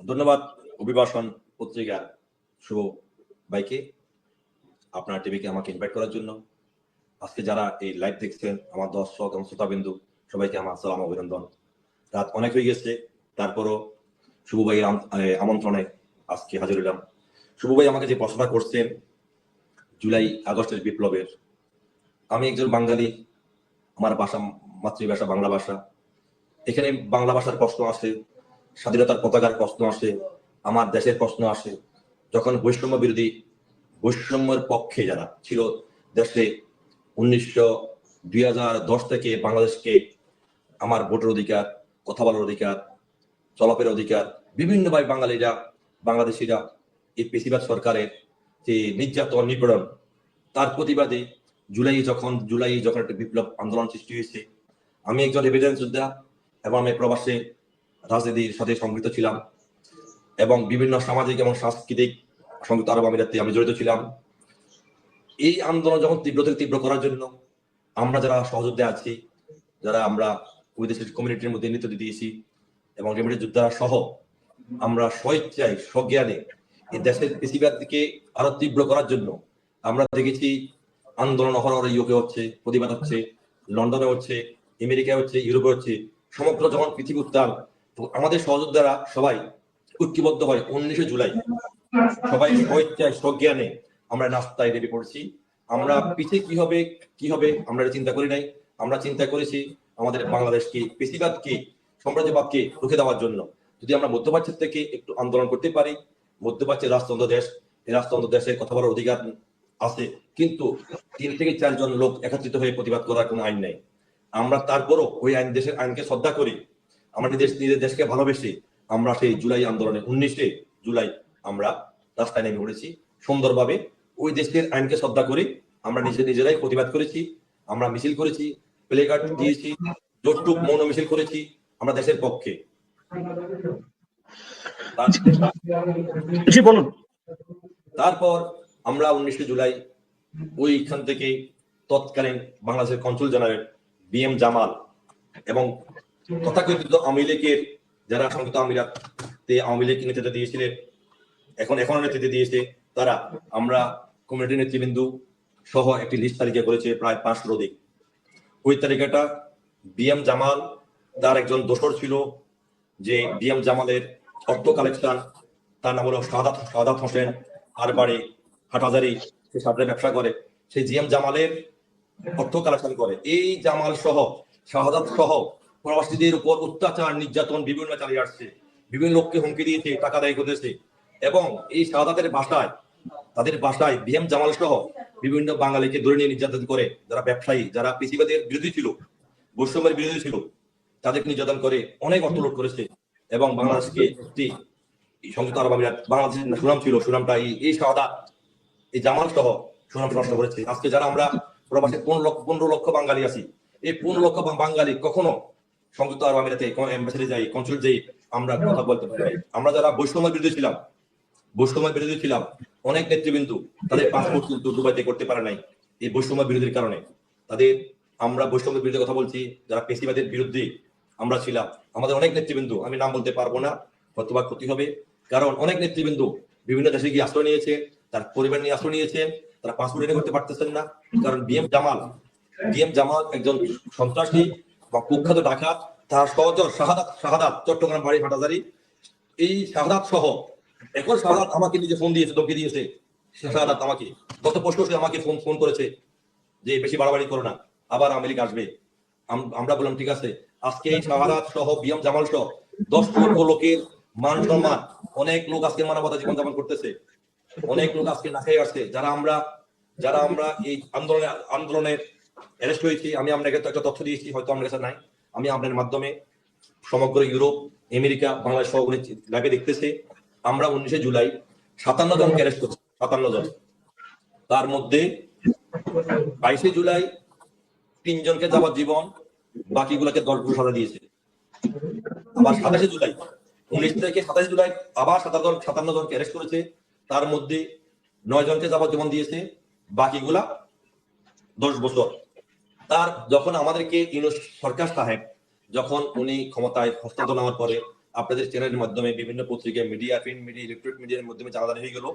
ধন্যবাদ, অভিবাসন পত্রিকার শুভ ভাইকে, আপনার টিভিকে আমাকে ইনভাইট করার জন্য। আজকে যারা এই লাইভ দেখছেন, আমার দর্শক এবং শ্রোতাবিন্দু, সবাইকে আমার সালাম অভিনন্দন। রাত অনেক হয়ে গেছে, তারপরও শুভ ভাইয়ের আমন্ত্রণে আজকে হাজির হলাম। শুভ ভাই আমাকে যে প্রশ্নটা করছেন, জুলাই আগস্টের বিপ্লবের, আমি একজন বাঙালি, আমার ভাষা, মাতৃভাষা বাংলা ভাষা। এখানে বাংলা ভাষার প্রশ্ন আসে স্বাধীনতার পতাকার প্রশ্ন আসে, আমার দেশের প্রশ্ন আসে। যখন বৈষম্য বিরোধী, বৈষম্যের পক্ষে যারা ছিল দেশে উনিশশো দুই হাজার দশ থেকে বাংলাদেশকে আমার ভোটের অধিকার, কথা বলার অধিকার চলাফের অধিকার, বিভিন্নভাবে বাঙালিরা, বাংলাদেশিরা এই পেশিবাদ সরকারের যে নির্যাতন, নিপীড়ন, তার প্রতিবাদে জুলাই যখন জুলাই যখন একটা বিপ্লব আন্দোলন সৃষ্টি হয়েছে, আমি একজন এভিডেন্স যোদ্ধা এবং আমি প্রবাসে রাজনীতির সাথে সম্পৃক্ত ছিলাম এবং বিভিন্ন সামাজিক এবং সাংস্কৃতিক সংযুক্ত আরব আমিরাতে আমি জড়িত ছিলাম। এই আন্দোলন যখন তীব্র থেকে তীব্র করার জন্য আমরা যারা সহযোদ্ধা আছি, যারা আমরা দেশের কমিউনিটির মধ্যে নেতৃত্ব দিয়েছি এবং রেমিডি যোদ্ধারা সহ আমরা স্বেচ্ছায় সজ্ঞানে এই দেশের কৃষিবাদকে আরও তীব্র করার জন্য আমরা দেখেছি আন্দোলন অহরহ ইউকে হচ্ছে, প্রতিবাদ হচ্ছে, লন্ডনে হচ্ছে, আমেরিকায় হচ্ছে, ইউরোপে হচ্ছে, সমগ্র যখন পৃথিবী উত্তাল আমাদের সহযোদ্ধারা সবাই ঐক্যবদ্ধ হয় উনিশে জুলাই। সবাই স্বেচ্ছায় সজ্ঞানে আমরা নাস্তায় নেমে পড়ছি। আমরা পিছিয়ে কি হবে কি হবে, আমরা চিন্তা করি নাই। আমরা চিন্তা করেছি আমাদের বাংলাদেশকে পেশিবাদকে সাম্রাজ্যবাদকে রুখে দেওয়ার জন্য। যদি আমরা মধ্যপ্রাচ্যের থেকে একটু আন্দোলন করতে পারি, মধ্যপ্রাচ্যের রাজতন্ত্র দেশ, এই রাজতন্ত্র দেশের কথা বলার অধিকার আছে। কিন্তু তিন থেকে চারজন লোক একত্রিত হয়ে প্রতিবাদ করার কোনো আইন নেই। আমরা তারপরও ওই আইন দেশের আইনকে শ্রদ্ধা করি। আমরা নিজের নিজের দেশকে ভালোবেসে আমরা সেই জুলাই আন্দোলনে উনিশে জুলাই আমরা রাস্তায় নেমে পড়েছি। সুন্দরভাবে ওই দেশের আইনকে শ্রদ্ধা করে আমরা নিজে নিজেরাই প্রতিবাদ করেছি আমরা মিছিল করেছি প্লে কার্ড দিয়েছি জোটটুক মৌন মিছিল করেছি আমরা দেশের পক্ষে। বলুন। তারপর আমরা উনিশে জুলাই ওইখান থেকে তৎকালীন বাংলাদেশের consul general B M Jamal এবং তথাকথিত আওয়ামী লীগের যারা সংযুক্ত আমিরাতে আওয়ামী লীগ নেতৃত্ব দিয়েছিলেন এখন, এখনও নেতৃত্ব দিয়েছে, তারা আমরা কমিউনিটি নেতৃবৃন্দু সহ একটি লিস্ট তালিকা করেছে প্রায় পাঁচশোর অধিক। ওই তালিকাটা বি এম জামাল, তার একজন দোসর ছিল, যে বি এম জামালের অর্থ কালেকশন, তার নাম হলো শাহাদাত শাহাদাত হোসেন, আর বাড়ি হাটহাজারি, সে সাপড়ে ব্যবসা করে। সেই জিএম জামালের অর্থ কালেকশন করে। এই জামাল সহ, শাহাদাত সহ প্রবাসীদের উপর অত্যাচার, নির্যাতন বিভিন্ন চালিয়ে আসছে। বিভিন্ন লোককে হুমকি দিয়েছে, টাকা দায়ী করেছে এবং এই শাহাদাতের বাসায়, তাদের বাসায় বিএম জামাল সহ বিভিন্ন বাঙালিকে ধরে নিয়ে নির্যাতন করে, যারা ব্যবসায়ী, যারা কৃষিবাদের বিরোধী ছিল, বৈষম্যের বিরোধী ছিল, তাদেরকে নির্যাতন করে অনেক অর্থ লুট করেছে। এবং বাংলাদেশকে একটি সংযুক্ত আরব আমিরাত, বাংলাদেশের সুনাম ছিল, সুনামটা এই শাহাদা এই জামাল সহ সুনাম নষ্ট করেছে। আজকে যারা আমরা প্রবাসে পনেরো লক্ষ পনেরো লক্ষ বাঙালি আছি, এই পনেরো লক্ষ বাঙালি কখনো সংযুক্ত আরব আমিরাতে এম্বাসিডে যাই কনসুল যাই আমরা কথা বলতে পারি। আমরা যারা বৈষম্যের বিরুদ্ধে ছিলাম বৈষম্যের বিরোধী ছিলাম অনেক নেতৃবৃন্দ তাদের পাসপোর্ট কিন্তু দুবাইতে করতে পারে নাই এই বৈষম্য বিরোধীর কারণে। তাদের আমরা বৈষম্যের বিরুদ্ধে কথা বলছি যারা পেশিবাদের বিরুদ্ধে আমরা ছিলাম। আমাদের অনেক নেতৃবৃন্দ আমি নাম বলতে পারব না হয়তোবা ক্ষতি হবে। কারণ অনেক নেতৃবৃন্দ বিভিন্ন দেশে গিয়ে আশ্রয় নিয়েছে তার পরিবার নিয়ে আশ্রয় নিয়েছে তারা পাসপোর্ট এনে করতে পারতেছেন না। কারণ বিএম জামাল বিএম জামাল একজন সন্ত্রাসী বা কুখ্যাত ডাকাত, তার সহচর শাহাদাত শাহাদাত, চট্টগ্রাম বাড়ি হাটাজারি। এই শাহাদাত সহ এখন শাহাদাত আমাকে নিজে ফোন দিয়েছে, ধমকি দিয়েছে। শাহাদাত আমাকে, গত পরশু আমাকে ফোন ফোন করেছে যে বেশি বাড়াবাড়ি করো না, আবার আওয়ামী আসবে। আমরা বললাম, ঠিক আছে। আজকে এই শাহাদাত সহ বিএম জামাল সহ দশ লক্ষ লোকের মান সম্মান, অনেক লোক আজকে মানবতা জীবন যাপন করতেছে। অনেক লোক আজকে না খেয়ে আসছে। যারা আমরা যারা আমরা এই আন্দোলনে, আন্দোলনের অ্যারেস্ট হয়েছি আমি আপনাকে তো একটা তথ্য দিয়েছি, হয়তো আপনার কাছে নাই। আমি আপনার মাধ্যমে সমগ্র ইউরোপ, আমেরিকা, বাংলাদেশ সহ উনি লাইভে দেখতেছে। আমরা উনিশে জুলাই সাতান্ন জনকে অ্যারেস্ট করছি, সাতান্ন জন। তার মধ্যে বাইশে জুলাই তিনজনকে যাবজ্জীবন বাকিগুলোকে দশ বছর সাজা দিয়েছে। আবার সাতাশে জুলাই, উনিশ থেকে সাতাশে জুলাই আবার সাতান্ন সাতান্ন জনকে অ্যারেস্ট করেছে। তার মধ্যে নয় জনকে যাবজ্জীবন দিয়েছে, বাকিগুলা দশ বছর। তার যখন আমাদেরকে সরকার সাহেব যখন উনি ক্ষমতায় হস্তান্তর নেওয়ার পরে আপনাদের চ্যানেলের মাধ্যমে বিভিন্ন পত্রিকায় মিডিয়া প্রিন্ট মিডিয়া ইলেকট্রনিক মিডিয়ার মাধ্যমে জানাজানি হয়ে গেল